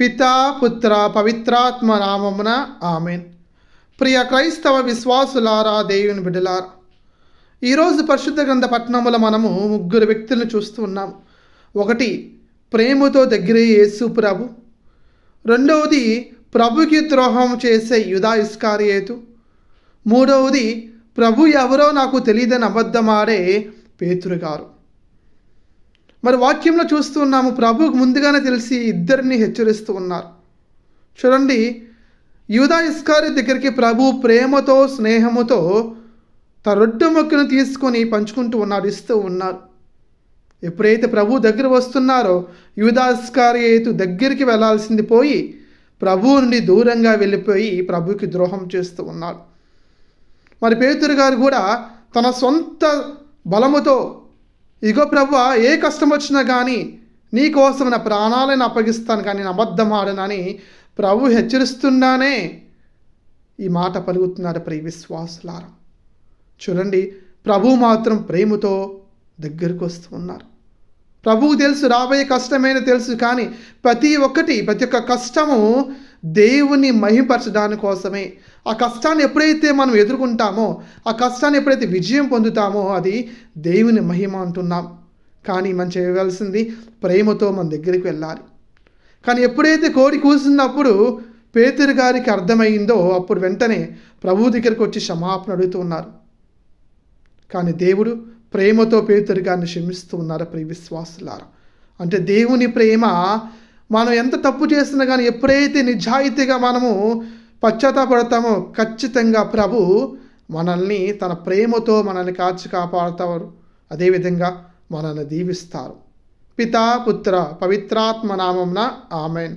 పితా పుత్ర పవిత్రాత్మ నామమున ఆమెన్. ప్రియ క్రైస్తవ విశ్వాసులారా దేవుని బిడ్డలారా ఈరోజు పరిశుద్ధ గ్రంథ పట్టణములో మనము ముగ్గురు వ్యక్తులను చూస్తూ ఉన్నాము. ఒకటి ప్రేమతో దగ్గరే యేసు ప్రభు. రెండవది ప్రభుకి ద్రోహం చేసే యుధా ఇస్కారియేతు. మూడవది ప్రభు ఎవరో నాకు తెలియదని అబద్ధమాడే పేతురు గారు. మరి వాక్యంలో చూస్తూ ఉన్నాము. ప్రభుకు ముందుగానే తెలిసి ఇద్దరిని హెచ్చరిస్తూ ఉన్నారు. చూడండి యూదా ఇస్కారి దగ్గరికి ప్రభు ప్రేమతో స్నేహముతో తన రొట్టె మొక్కను తీసుకొని పంచుకుంటూ ఉన్నారు ఇస్తూ ఉన్నారు. ఎప్పుడైతే ప్రభు దగ్గర వస్తున్నారో యూదాస్కారియేతు దగ్గరికి వెళ్ళాల్సింది పోయి ప్రభువు నుండి దూరంగా వెళ్ళిపోయి ప్రభుకి ద్రోహం చేస్తూ ఉన్నాడు మరి పేతురు గారు కూడా తన సొంత బలముతో ఇగో ప్రభు ఏ కష్టం వచ్చినా కానీ నీ కోసం నా ప్రాణాలను అప్పగిస్తాను కానీ నేను అబద్ధం ఆడనని ప్రభు హెచ్చరిస్తున్నానే ఈ మాట పలుకుతున్నారు ప్రియ విశ్వాసులారా. చూడండి ప్రభు మాత్రం ప్రేమతో దగ్గరకు వస్తూ ఉన్నారు. ప్రభువు తెలుసు రాబోయే కష్టమైన తెలుసు కానీ ప్రతి ఒక్కటి ప్రతి ఒక్క కష్టము దేవుని మహిపరచడాని కోసమే. ఆ కష్టాన్ని ఎప్పుడైతే మనం ఎదుర్కొంటామో ఆ కష్టాన్ని ఎప్పుడైతే విజయం పొందుతామో అది దేవుని మహిమ అంటున్నాం. కానీ మనం చేయవలసింది ప్రేమతో మన దగ్గరికి వెళ్ళాలి. కానీ ఎప్పుడైతే కోడి కూసినప్పుడు పేతురు గారికి అర్థమైందో అప్పుడు వెంటనే ప్రభు దగ్గరికి వచ్చి క్షమాపణ అడుగుతూ ఉన్నారు. కానీ దేవుడు ప్రేమతో పేతురు గారిని క్షమిస్తూ ఉన్నారు ప్రియ విశ్వాసులారు. అంటే దేవుని ప్రేమ మనం ఎంత తప్పు చేస్తున్నా కానీ ఎప్పుడైతే నిజాయితీగా మనము పశ్చాత్తాపడతామో ఖచ్చితంగా ప్రభు మనల్ని తన ప్రేమతో మనల్ని కాచి కాపాడుతారు అదేవిధంగా మనల్ని దీవిస్తారు. పితా పుత్ర పవిత్రాత్మ నామంన ఆమెన్.